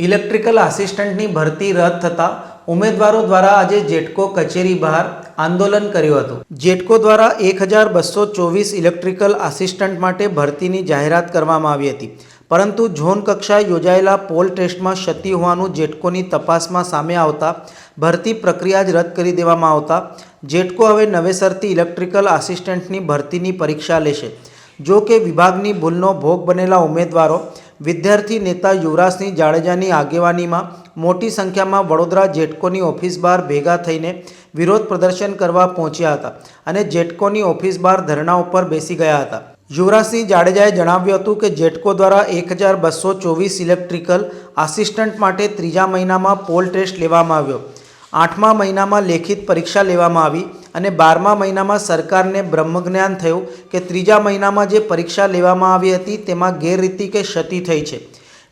Electrical આસિસ્ટન્ટની ભરતી રદ થતાં ઉમેદવારો દ્વારા આજે જેટકો કચેરી બહાર આંદોલન કર્યું હતું. જેટકો દ્વારા એક હજાર બસો ચોવીસ ઇલેક્ટ્રિકલ આસિસ્ટન્ટ માટે ભરતીની જાહેરાત કરવામાં આવી હતી. પરંતુ ઝોન કક્ષાએ યોજાયેલા પોલ ટેસ્ટમાં ક્ષતિ હોવાનું જેટકોની તપાસમાં સામે આવતા ભરતી પ્રક્રિયા જ રદ કરી દેવામાં આવતા જેટકો હવે નવેસરથી ઇલેક્ટ્રિકલ આસિસ્ટન્ટની ભરતીની પરીક્ષા લેશે. જો કે વિભાગની ભૂલનો ભોગ બનેલા ઉમેદવારો વિદ્યાર્થી નેતા યુવરાજસિંહ જાડેજાની આગેવાનીમાં મોટી સંખ્યામાં વડોદરા જેટકોની ઓફિસ બહાર ભેગા થઈને વિરોધ પ્રદર્શન કરવા પહોંચ્યા હતા અને જેટકોની ઓફિસ બહાર ધરણા ઉપર બેસી ગયા હતા. યુવરાજસિંહ જાડેજાએ જણાવ્યું હતું કે જેટકો દ્વારા એક હજાર બસો ચોવીસ ઇલેક્ટ્રિકલ આસિસ્ટન્ટ માટે ત્રીજા મહિનામાં પોલ ટેસ્ટ લેવામાં આવ્યો. આઠમા મહિનામાં લેખિત પરીક્ષા લેવામાં આવી અને બારમા મહિનામાં સરકારને બ્રહ્મજ્ઞાન થયું કે ત્રીજા મહિનામાં જે પરીક્ષા લેવામાં આવી હતી તેમાં ગેરરીતિ કે ક્ષતિ થઈ છે.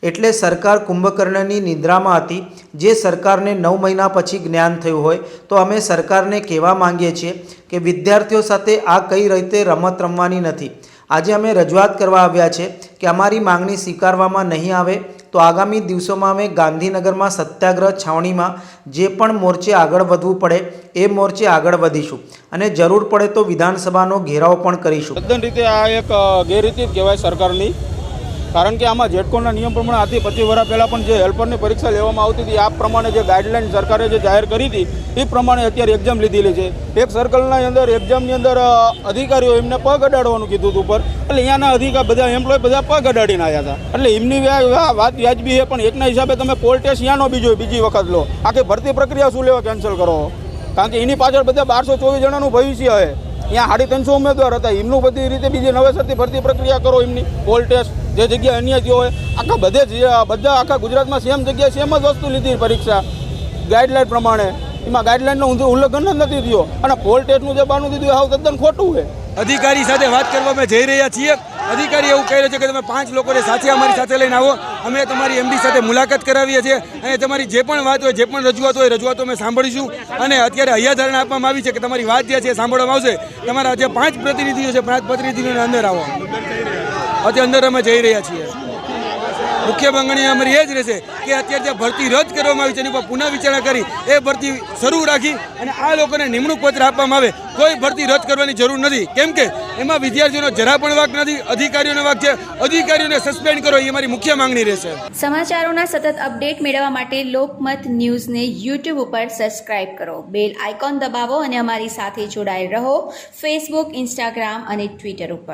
એટલે સરકાર કુંભકર્ણની નિદ્રામાં હતી. જે સરકારને નવ મહિના પછી જ્ઞાન થયું હોય તો અમે સરકારને કહેવા માંગીએ છીએ કે વિદ્યાર્થીઓ સાથે આ કઈ રીતે રમત રમવાની નથી. આજે અમે રજૂઆત કરવા આવ્યા છે કે અમારી માંગણી સ્વીકારવામાં નહીં આવે તો આગામી દિવસોમાં અમે ગાંધીનગરમાં સત્યાગ્રહ છાવણીમાં જે પણ મોરચે આગળ વધવું પડે એ મોરચે આગળ વધીશું. અને જરૂર પડે તો વિધાનસભાનો ઘેરાવ પણ કરીશું. તદ્દન રીતે આ એક ગેરરીતિ કહેવાય સરકારની. કારણ કે આમાં જેટકોના નિયમ પ્રમાણે આથી પચીસ વર્ષ પહેલાં પણ જે હેલ્પરની પરીક્ષા લેવામાં આવતી હતી, આ પ્રમાણે જે ગાઈડલાઈન સરકારે જે જાહેર કરી હતી, એ પ્રમાણે અત્યારે એક્ઝામ લીધેલી છે. એક સર્કલના અંદર એક્ઝામની અંદર અધિકારીઓ એમને પગ અડાડવાનું કીધું હતું ઉપર. એટલે અહીંયાના અધિકાર બધા એમ્પ્લોય બધા પગ અડાડીને આવ્યા હતા. એટલે એમની વાત વ્યાજબી છે, પણ એકના હિસાબે તમે પોલ ટેસ્ટ અહીંયાનો બીજો બીજી વખત લો. આખી ભરતી પ્રક્રિયા શું લેવા કેન્સલ કરો? કારણ કે એની પાછળ બધા બારસો ચોવીસ જણાનું ભવિષ્ય છે. અહીંયા સાડી ત્રણસો ઉમેદવાર હતા. એમનું બધી રીતે બીજી નવેસરથી ભરતી પ્રક્રિયા કરો એમની. પોલ ટેસ્ટ જે જગ્યાએ અન્ય થયો હોય, આખા બધે જ બધા આખા ગુજરાતમાં સેમ જગ્યાએ સેમ જ વસ્તુ લીધી પરીક્ષા. ગાઈડલાઈન પ્રમાણે. એમાં ગાઈડલાઇનનો ઉલ્લંઘન જ નથી થયો. અને પોલ ટેસ્ટનું જે બાનું દીધું એ હાવ તદ્દન ખોટું છે. અધિકારી સાથે વાત કરવા જઈ રહ્યા છીએ. અધિકારી એવું કહી રહ્યો છે કે તમે પાંચ લોકોને સાથે અમારી સાથે લઈને આવો. અમે તમારી એમડી સાથે મુલાકાત કરાવીએ છીએ અને તમારી જે પણ વાત હોય, જે પણ રજૂઆત હોય રજૂઆતો અમે સાંભળીશું. અને અત્યારે અહીંયા ધારણા આપવામાં આવી છે કે તમારી વાત જે છે સાંભળવામાં આવશે. તમારા જે પાંચ પ્રતિનિધિઓ છે, પાંચ પ્રતિનિધિઓને અંદર આવો. અત્યારે અંદર અમે જઈ રહ્યા છીએ. મુખ્ય માંગણી અમારી એ જ રહેશે કે અત્યારે જે ભરતી રદ કરવામાં આવી છે, એની ઉપર પુનઃ વિચારણા કરી, એ ભરતી શરૂ રાખી અને આ લોકોને નિમણૂક પત્ર આપવામાં આવે. કોઈ ભરતી રદ કરવાની જરૂર નથી. કેમ કે એમાં વિદ્યાર્થીઓનો જરા પણ વાક નથી, અધિકારીઓનો વાક છે. અધિકારીઓને સસ્પેન્ડ કરો, એ અમારી મુખ્ય માંગણી રહેશે. સમાચારોના સતત અપડેટ મેળવવા માટે લોકમત ન્યૂઝને યુટ્યુબ ઉપર સબસ્ક્રાઇબ કરો. બેલ આઇકોન દબાવો અને અમારી સાથે જોડાયેલ રહો. ફેસબુક ઇન્સ્ટાગ્રામ અને ટ્વિટર ઉપર.